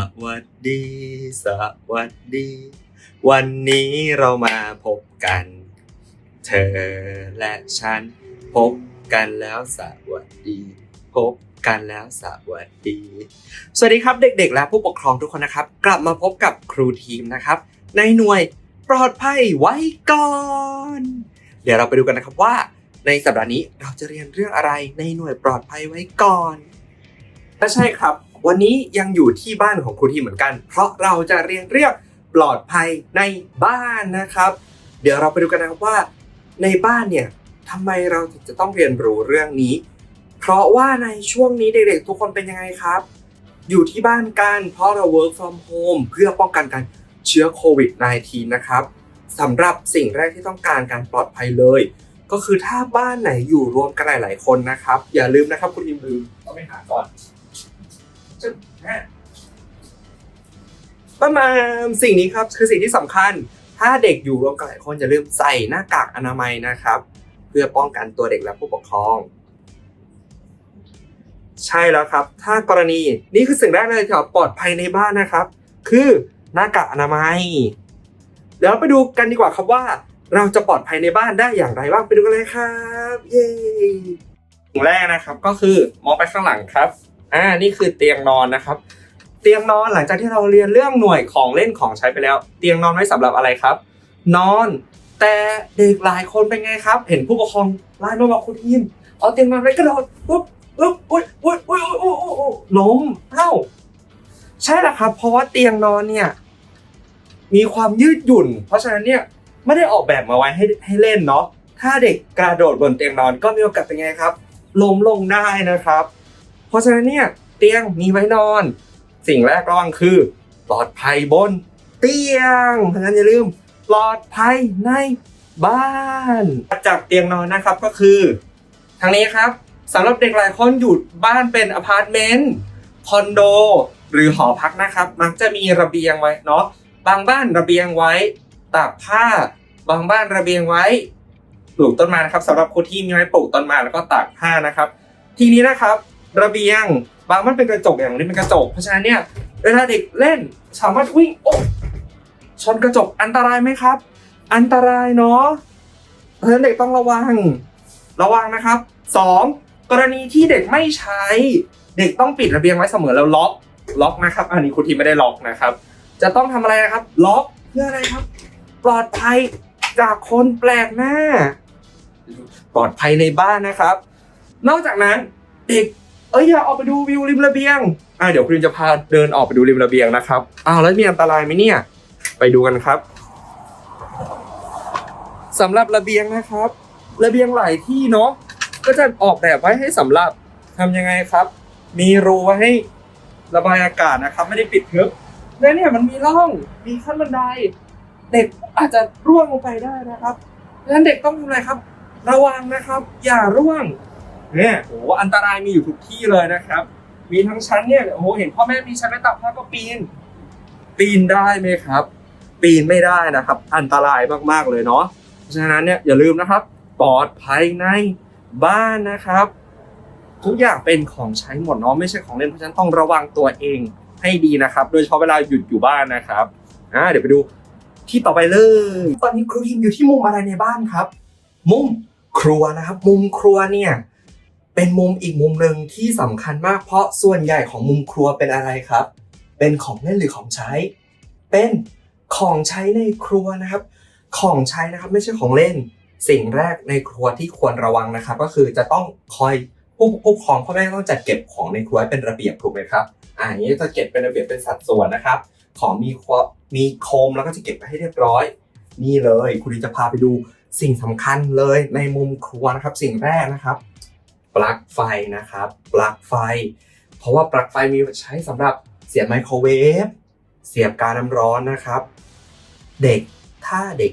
สวัสดี สวัสดี วันนี้เรามาพบกัน เธอและฉัน พบกันแล้วสวัสดี พบ กันแล้วสวัสดี สวัสดีครับเด็กๆ และผู้ปกครองทุกคนนะครับ กลับมาพบกับครูทีมนะครับ ในหน่วยปลอดภัยไว้ก่อน เดี๋ยวเราไปดูกันนะครับว่า ในสัปดาห์นี้เราจะเรียนเรื่องอะไรในหน่วยปลอดภัยไว้ก่อนถ้าใช่ครับ วันนี้ยังอยู่ที่บ้านของครูทีมเหมือนกัน เพราะเราจะเรียนเรื่องปลอดภัยในบ้านนะครับ เดี๋ยวเราไปดูกันนะครับว่า ในบ้านเนี่ยทำไมเราถึงจะต้องเรียนรู้เรื่องนี้ เพราะว่าในช่วงนี้เด็กๆ ทุกคนเป็นยังไงครับ อยู่ที่บ้านกันเพราะเรา work from home เพื่อป้องกันการเชื้อโควิด -19 นะครับสำหรับสิ่งแรกที่ต้องการการปลอดภัยเลย ก็คือถ้าบ้านไหนอยู่รวมกันหลายๆ คนนะครับ อย่าลืมนะครับคุณยิมลืมต้องไปหาก่อนจึ๊บแม่ประมาณสิ่งนี้ครับคือสิ่งที่สำคัญ ถ้าเด็กอยู่รวมกันหลายคนอย่าลืมใส่หน้ากากอนามัยนะครับ เพื่อป้องกันตัวเด็กและผู้ปกครอง ใช่แล้วครับ ถ้ากรณีนี่คือสิ่งแรกเลยที่ปลอดภัยในบ้านนะครับ คือหน้ากากอนามัย เดี๋ยวเราไปดูกันดีกว่าครับว่า เราจะปลอดภัยในบ้านได้อย่างไรบ้างไปดูกันเลยครับ เย้สิ่งแรกนะครับก็คือมองไปข้างหลังครับอ่านี่คือเตียงนอนนะครับ เตียงนอนหลังจากที่เราเรียนเรื่องหน่วยของเล่นของใช้ไปแล้ว เตียงนอนไว้สำหรับอะไรครับ นอน แต่เด็กหลายคนเป็นไงครับ เห็นผู้ปกครองไลน์มาบอกคุณทีมเอาเตียงนอนไว้กระโดดปุ๊บ อุ้ยอุ้ยอุ้ยอุ้ยอุ้ยอุ้ยล้มเอ้าใช่แล้วครับ เพราะว่าเตียงนอนเนี่ย มีความยืดหยุ่น เพราะฉะนั้นเนี่ยไม่ได้ออกแบบมาไว้ให้ให้เล่นเนาะถ้าเด็กกระโดดบนเตียงนอนก็มีโอกาสเป็นไงครับล้มลงได้นะครับ เพราะฉะนั้นเนี่ยเตียงมีไว้นอน สิ่งแรกระวังคือ ปลอดภัยบนเตียงเพราะฉะนั้นอย่าลืมปลอดภัยในบ้านจากเตียงนอนนะครับก็คือ ทางนี้ครับ สำหรับเด็กหลายคนอยู่บ้านเป็นอพาร์ตเมนต์คอนโดหรือหอพักนะครับ มักจะมีระเบียงไว้เนาะบางบ้านระเบียงไว้ตากผ้า บางบ้านระเบียงไว้ปลูกต้นไม้นะครับสำหรับคนที่มีไว้ปลูกต้นไม้แล้วก็ตากผ้านะครับ ทีนี้นะครับ ระเบียงบางมันเป็นกระจกอย่างนี้เป็นกระจก เพราะฉะนั้นเนี่ยเวลาเด็กเล่นสามารถวิ่งโอ้ชนกระจกอันตรายไหมครับ อันตรายเนาะเพราะฉะนั้นเด็กต้องระวังระวังนะครับสอง กรณีที่เด็กไม่ใช้ เด็กต้องปิดระเบียงไว้เสมอแล้วล็อกล็อกนะครับ อันนี้ครูทีไม่ได้ล็อกนะครับ จะต้องทำอะไรนะครับ ล็อกเพื่ออะไรครับ ปลอดภัยจากคนแปลกหน้า ปลอดภัยในบ้านนะครับ นอกจากนั้นเด็กเอ้ยอย่าออกไปดูวิวริมระเบียงอ่าเดี๋ยวคุณจะพาเดินออกไปดูริมระเบียงนะครับอ้าวแล้วมีอันตรายไหมเนี่ย ไปดูกันครับสำหรับระเบียงนะครับ ระเบียงหลายที่เนาะ ก็จะออกแบบไว้ให้สำหรับทำยังไงครับ มีรูไว้ให้ระบายอากาศนะครับ ไม่ได้ปิดทึบและเนี่ยมันมีร่องมีขั้นบันได เด็กอาจจะร่วงลงไปได้นะครับดังนั้นเด็กต้องทำอะไรครับ ระวังนะครับ อย่าร่วงเนี่ยโอ้โหอันตรายมีอยู่ทุกที่เลยนะครับ มีทั้งชั้นเนี่ยโอ้โหเห็นพ่อแม่มีชั้นไม้ตักผ้าก็ปีน ปีนได้ไหมครับ ปีนไม่ได้นะครับ อันตรายมากๆเลยเนาะเพราะฉะนั้นเนี่ยอย่าลืมนะครับปลอดภัยใน บ้านนะครับ ทุกอย่างเป็นของใช้หมดเนาะไม่ใช่ของเล่นเพราะฉะนั้นต้องระวังตัวเองให้ดีนะครับ โดยเฉพาะเวลาหยุดอยู่บ้านนะครับอ่าเดี๋ยวไปดูที่ต่อไปเลย ตอนนี้ครูทีมอยู่ที่มุมอะไรในบ้านครับ มุมครัวนะครับ มุมครัวเนี่ยเป็นมุมอีกมุมหนึ่งที่สำคัญมากเพราะส่วนใหญ่ของมุมครัวเป็นอะไรครับ เป็นของเล่นหรือของใช้ เป็นของใช้ในครัวนะครับ ของใช้นะครับไม่ใช่ของเล่น สิ่งแรกในครัวที่ควรระวังนะครับ ก็คือจะต้องคอยผู้ผู้ปกครองพ่อแม่ต้องจัดเก็บของในครัวให้เป็นระเบียบถูกไหมครับอ่าอย่างนี้จะเก็บเป็นระเบียบเป็นสัดส่วนนะครับ ของมีครัวมีโคมแล้วก็จะเก็บไปให้เรียบร้อย นี่เลยคุณจะพาไปดูสิ่งสำคัญเลยในมุมครัวนะครับ สิ่งแรกนะครับ ปลั๊กไฟนะครับ ปลั๊กไฟ เพราะว่าปลั๊กไฟมีใช้สำหรับเสียบไมโครเวฟเสียบการน้ำร้อนนะครับ เด็กถ้าเด็ก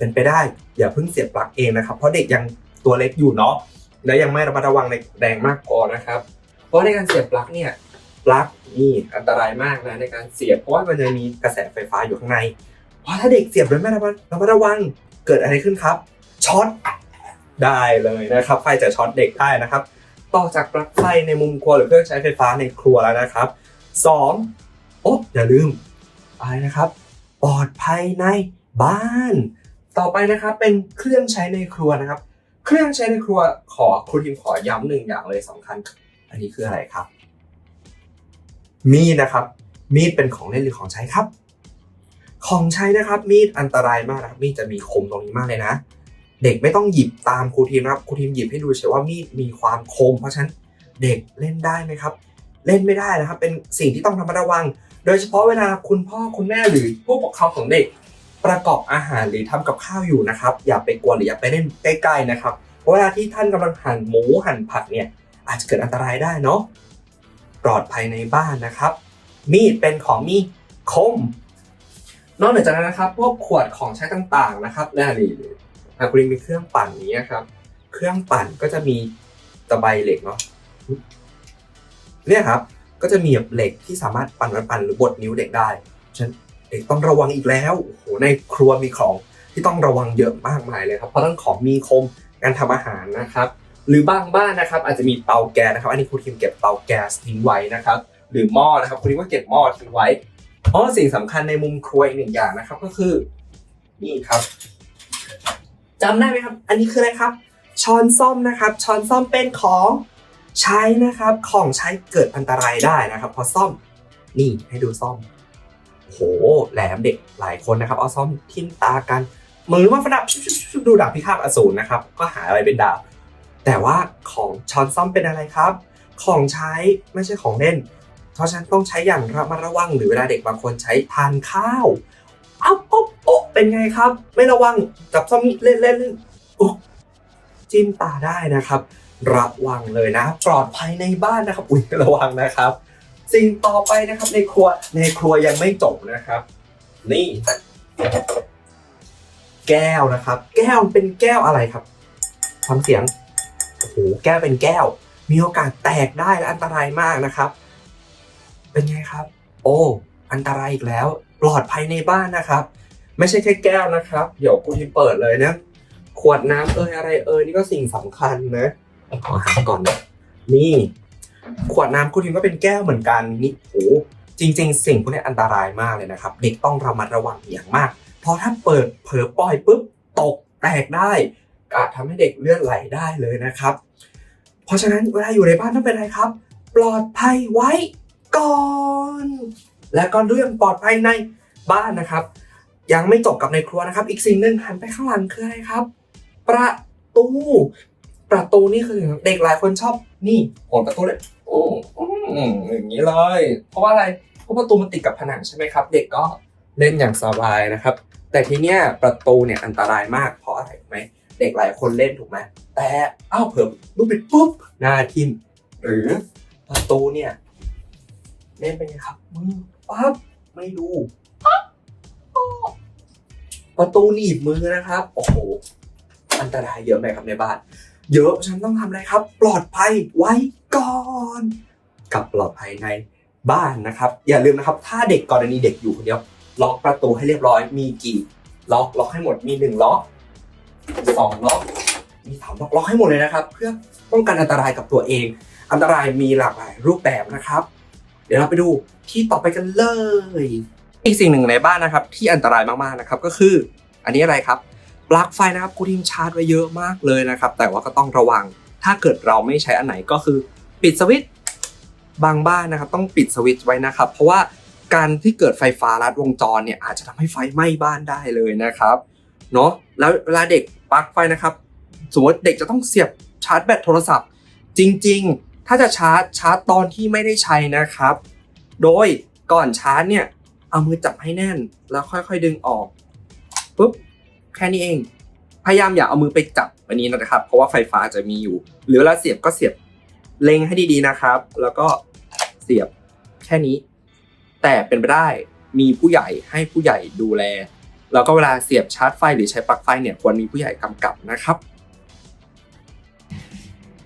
เป็นไปได้อย่าเพิ่งเสียบปลั๊กเองนะครับ เพราะเด็กยังตัวเล็กอยู่เนาะและยังไม่ระมัดระวังในแรงมากพอนะครับ เพราะในการเสียบปลั๊กเนี่ยปลั๊กนี่อันตรายมากนะในการเสียบเพราะว่ามันจะมีกระแสไฟฟ้าอยู่ข้างใน เพราะถ้าเด็กเสียบโดยไม่ระมัดระมัดระวังเกิดอะไรขึ้นครับช็อตได้เลยนะครับ ไฟจะช็อตเด็กได้นะครับ ต่อจากปลั๊กไฟในมุมครัวหรือเครื่องใช้ไฟฟ้าในครัวแล้วนะครับสองโอ้อย่าลืมอะไรนะครับ ปลอดภัยในบ้าน ต่อไปนะครับเป็นเครื่องใช้ในครัวนะครับ เครื่องใช้ในครัวขอครูทีมขอย้ำหนึ่งอย่างเลยสำคัญ อันนี้คืออะไรครับ มีดนะครับ มีดเป็นของเล่นหรือของใช้ครับ ของใช้นะครับมีดอันตรายมากนะมีดจะมีคมตรงนี้มากเลยนะ เด็กไม่ต้องหยิบตามครูทีมนะครับครูทีมหยิบให้ดูเฉยว่ามีดมีความคม เพราะฉะนั้นเด็กเล่นได้ไหมครับ เล่นไม่ได้นะครับ เป็นสิ่งที่ต้องระมัดระวัง โดยเฉพาะเวลาคุณพ่อคุณแม่หรือผู้ปกครองของเด็ก ประกอบอาหารหรือทำกับข้าวอยู่นะครับ อย่าไปกวนหรืออย่าไปเล่นใกล้ๆนะครับเวลาที่ท่านกำลังหั่นหมูหั่นผักเนี่ยอาจจะเกิดอันตรายได้เนาะปลอดภัยในบ้านนะครับ มีดเป็นของมีคม นอกจากนั้นนะครับ พวกขวดของใช้ต่างๆนะครับและนี่อาคุณลิงมีเครื่องปั่นนี้นะครับ เครื่องปั่นก็จะมีตะไบเหล็กเนาะเนี่ยครับ ก็จะมีแบเหล็กที่สามารถปั่นปั่นหรือบดนิ้วเด็กได้ฉะนั้น เด็กต้องระวังอีกแล้วโอ้โหในครัวมีของที่ต้องระวังเยอะมากมายเลยครับเพราะทั้งของมีคมการทำอาหารนะครับ หรือบางบ้านนะครับ อาจจะมีเตาแก๊สนะครับ อันนี้ครูทีมเก็บเตาแก๊สทิ้งไว้นะครับ หรือหม้อนะครับครูทีมก็เก็บหม้อทิ้งไว้เพราะสิ่งสำคัญในมุมครัวอีกหนึ่งอย่างนะครับก็คือนี่ครับจำได้ไหมครับ อันนี้คืออะไรครับ ช้อนส้อมนะครับ ช้อนส้อมเป็นของใช้นะครับ ของใช้เกิดอันตรายได้นะครับพราะซ่อมนี่ให้ดูซ่อม โหแหลมเด็กหลายคนนะครับ เอาซ่อมทิ่มตากันมือว่าฟันดับดูดาบพิฆาตอสูรนะครับ ก็หาอะไรเป็นดาบ แต่ว่าของช้อนซ่อมเป็นอะไรครับ ของใช้ไม่ใช่ของเล่น เพราะฉะนั้นต้องใช้อย่างระมัดระวังหรือเวลาเด็กบางคนใช้ทานข้าวอ้าวโอ๊ะโอ๊ะเป็นไงครับ ไม่ระวังจับซ่อมเล่นเล่นเล่นโอ๊ะจิ้มตาได้นะครับ ระวังเลยนะ ปลอดภัยในบ้านนะครับ อุ้ยระวังนะครับ สิ่งต่อไปนะครับในครัวในครัวยังไม่จบนะครับ นี่ แก้วนะครับ แก้วเป็นแก้วอะไรครับทำเสียงโอ้โหแก้วเป็นแก้ว มีโอกาสแตกได้และอันตรายมากนะครับ เป็นไงครับ โอ้อันตรายอีกแล้ว ปลอดภัยในบ้านนะครับ ไม่ใช่แค่แก้วนะครับ เดี๋ยวกูที่เปิดเลยนะขวดน้ำเอยอะไรเอยนี่ก็สิ่งสำคัญนะขอหาก่อนนะนี่ ขวดน้ำคุณทิมก็เป็นแก้วเหมือนกันนี่โหจริง ๆ สิ่งพวกนี้อันตรายมากเลยนะครับ เด็กต้องระมัดระวังอย่างมาก เพราะถ้าเปิดเผลอปล่อยปุ๊บตกแตกได้อาจทำให้เด็กเลือดไหลได้เลยนะครับ เพราะฉะนั้นเวลาอยู่ในบ้านต้องเป็นอะไรครับ ปลอดภัยไว้ก่อน และก็เรื่องปลอดภัยในบ้านนะครับ ยังไม่จบกับในครัวนะครับ อีกสิ่งหนึ่งหันไปข้างหลังคืออะไรครับ ประตู ประตูนี่คือเด็กหลายคนชอบนี่โหนประตูเลย อย่างนี้เลย เพราะว่าอะไรเพราะประตูมันติดกับผนังใช่ไหมครับ เด็กก็เล่นอย่างสบายนะครับ แต่ทีเนี้ยประตูเนี่ยอันตรายมากเพราะอะไรไหมเด็กหลายคนเล่นถูกไหมแต่อ้าวเพิ่มลูกปิดปุ๊บหน้าทิมหรือประตูเนี่ยเล่นไปไงครับมือปั๊บไม่ดูประตูหนีบมือนะครับ โอ้โห อันตรายเยอะไหมครับในบ้าน เยอะฉันต้องทำอะไรครับ ปลอดภัยไว้ก่อนกับปลอดภัยในบ้านนะครับ อย่าลืมนะครับ ถ้าเด็กกรณีเด็กอยู่คนเดียวล็อกประตูให้เรียบร้อยมีกี่ล็อกล็อกให้หมดมีหนึ่งล็อกสองล็อกมีสามล็อกล็อกให้หมดเลยนะครับ เพื่อป้องกันอันตรายกับตัวเอง อันตรายมีหลากหลายรูปแบบนะครับ เดี๋ยวเราไปดูที่ต่อไปกันเลย อีกสิ่งหนึ่งในบ้านนะครับ ที่อันตรายมากๆนะครับ ก็คือ อันนี้อะไรครับ ปลั๊กไฟนะครับกูทิมชาร์จไว้เยอะมากเลยนะครับ แต่ว่าก็ต้องระวัง ถ้าเกิดเราไม่ใช้อันไหนก็คือ ปิดสวิตช์บางบ้านนะครับต้องปิดสวิตช์ไว้นะครับ เพราะว่าการที่เกิดไฟฟ้าลัดวงจรเนี่ยอาจจะทำให้ไฟไหม้บ้านได้เลยนะครับเนาะแล้วเวลาเด็กปลั๊กไฟนะครับ สมมติเด็กจะต้องเสียบชาร์จแบตโทรศัพท์ จริง ๆ ถ้าจะชาร์จชาร์จตอนที่ไม่ได้ใช้นะครับ โดยก่อนชาร์จเนี่ยเอามือจับให้แน่นแล้วค่อยๆดึงออกปุ๊บ ค่นี้เอง พยายามอย่าเอามือไปจับอันนี้นะครับ เพราะว่าไฟฟ้าจะมีอยู่ หรือเวลาเสียบก็เสียบเล็งให้ดีๆนะครับ แล้วก็เสียบแค่นี้ แต่เป็นไปได้มีผู้ใหญ่ให้ผู้ใหญ่ดูแล แล้วก็เวลาเสียบชาร์จไฟหรือใช้ปลั๊กไฟเนี่ยควรมีผู้ใหญ่กำกับนะครับ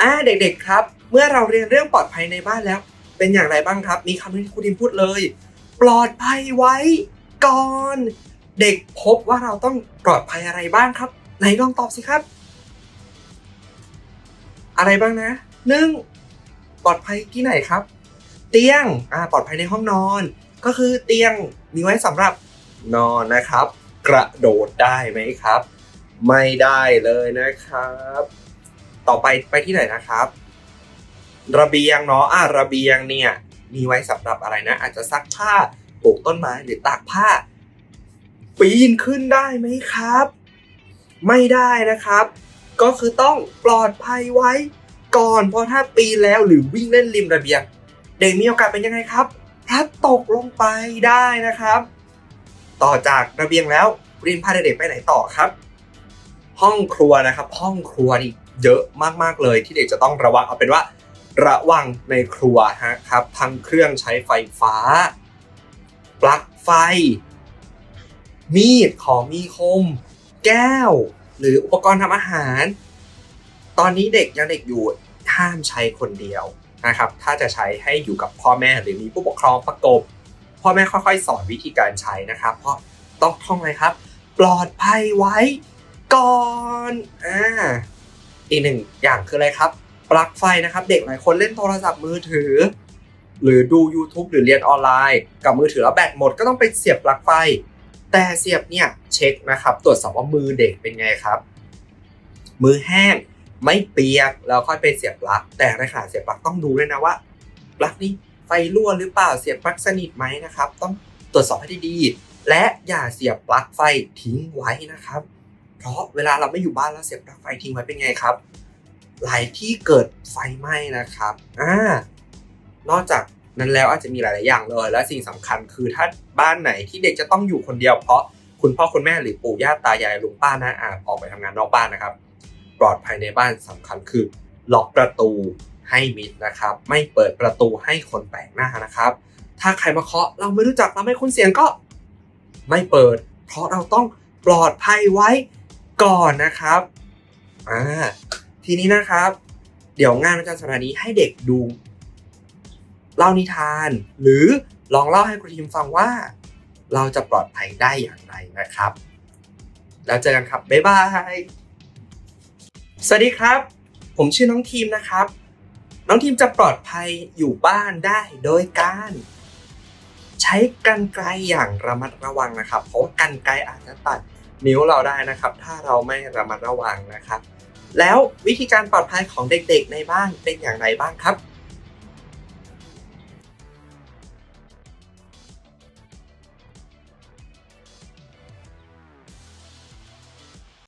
อ่าเด็กๆครับ เมื่อเราเรียนเรื่องปลอดภัยในบ้านแล้ว เป็นอย่างไรบ้างครับ มีคำที่ครูทิมพูดเลย ปลอดภัยไว้ก่อน เด็กพบว่าเราต้องปลอดภัยอะไรบ้างครับ ไหนลองตอบสิครับ อะไรบ้างนะหนึ่งปลอดภัยที่ไหนครับ เตียงอ่าปลอดภัยในห้องนอน ก็คือเตียงมีไว้สำหรับนอนนะครับ กระโดดได้ไหมครับ ไม่ได้เลยนะครับ ต่อไปไปที่ไหนนะครับ ระเบียงเนาะอ่าระเบียงเนี่ยมีไว้สำหรับอะไรนะ อาจจะซักผ้าปลูกต้นไม้หรือตากผ้า ปีนขึ้นได้ไหมครับ ไม่ได้นะครับ ก็คือต้องปลอดภัยไว้ก่อนเพราะถ้าปีนแล้วหรือวิ่งเล่นริมระเบียง เด็กมีโอกาสเป็นยังไงครับพลัดตกลงไปได้นะครับ ต่อจากระเบียงแล้วริมพาเด็กไปไหนต่อครับ ห้องครัวนะครับ ห้องครัวนี่เยอะมากๆเลยที่เด็กจะต้องระวังเอาเป็นว่า ระวังในครัวฮะครับทั้งเครื่องใช้ไฟฟ้า ปลั๊กไฟ มีดของมีคม แก้ว หรืออุปกรณ์ทำอาหาร ตอนนี้เด็กยังเด็กอยู่ห้ามใช้คนเดียวนะครับ ถ้าจะใช้ให้อยู่กับพ่อแม่หรือมีผู้ปกครองประกบ พ่อแม่ค่อยๆ สอนวิธีการใช้นะครับ เพราะต้องท่องเลยครับ ปลอดภัยไว้ก่อนอ่าอีกหนึ่งอย่างคืออะไรครับ ปลั๊กไฟนะครับ เด็กหลายคนเล่นโทรศัพท์มือถือ หรือดู YouTube หรือเรียนออนไลน์ กับมือถือแล้วแบตหมดก็ต้องไปเสียบปลั๊กไฟ แต่เสียบเนี่ยเช็คนะครับ ตรวจสอบว่ามือเด็กเป็นไงครับ มือแห้งไม่เปียกแล้วค่อยไปเสียบปลั๊กแต่ในขณะเสียบปลั๊กต้องดูด้วยนะว่าปลั๊กนี้ไฟรั่วหรือเปล่าเสียบปลั๊กสนิทไหมนะครับ ต้องตรวจสอบให้ดีๆและอย่าเสียบปลั๊กไฟทิ้งไว้นะครับ เพราะเวลาเราไม่อยู่บ้านแล้วเสียบปลั๊กไฟทิ้งไว้เป็นไงครับ หลายที่เกิดไฟไหม้นะครับอ่านอกจาก นั้นแล้วอาจจะมีหลาย ๆ อย่างเลย และสิ่งสำคัญคือถ้าบ้านไหนที่เด็กจะต้องอยู่คนเดียวเพราะคุณพ่อคุณแม่หรือปู่ย่าตายายลุงป้าน้าอาออกไปทำงานนอกบ้านนะครับ ปลอดภัยในบ้านสำคัญคือล็อกประตูให้มิดนะครับ ไม่เปิดประตูให้คนแปลกหน้านะครับ ถ้าใครมาเคาะเราไม่รู้จักเราไม่คุ้นเสียงก็ไม่เปิด เพราะเราต้องปลอดภัยไว้ก่อนนะครับอ่าทีนี้นะครับ เดี๋ยวงานประจำสัปดาห์นี้ให้เด็กดู เล่านิทาน หรือลองเล่าให้ครูทีมฟังว่า เราจะปลอดภัยได้อย่างไรนะครับ แล้วเจอกันครับ บ๊ายบาย สวัสดีครับ ผมชื่อน้องทีมนะครับ น้องทีมจะปลอดภัยอยู่บ้านได้โดยการ ใช้กันไกลอย่างระมัดระวังนะครับ เพราะว่ากันไกลอาจจะตัดนิ้วเราได้นะครับ ถ้าเราไม่ระมัดระวังนะครับ แล้ววิธีการปลอดภัยของเด็กๆในบ้านเป็นอย่างไรบ้างครับ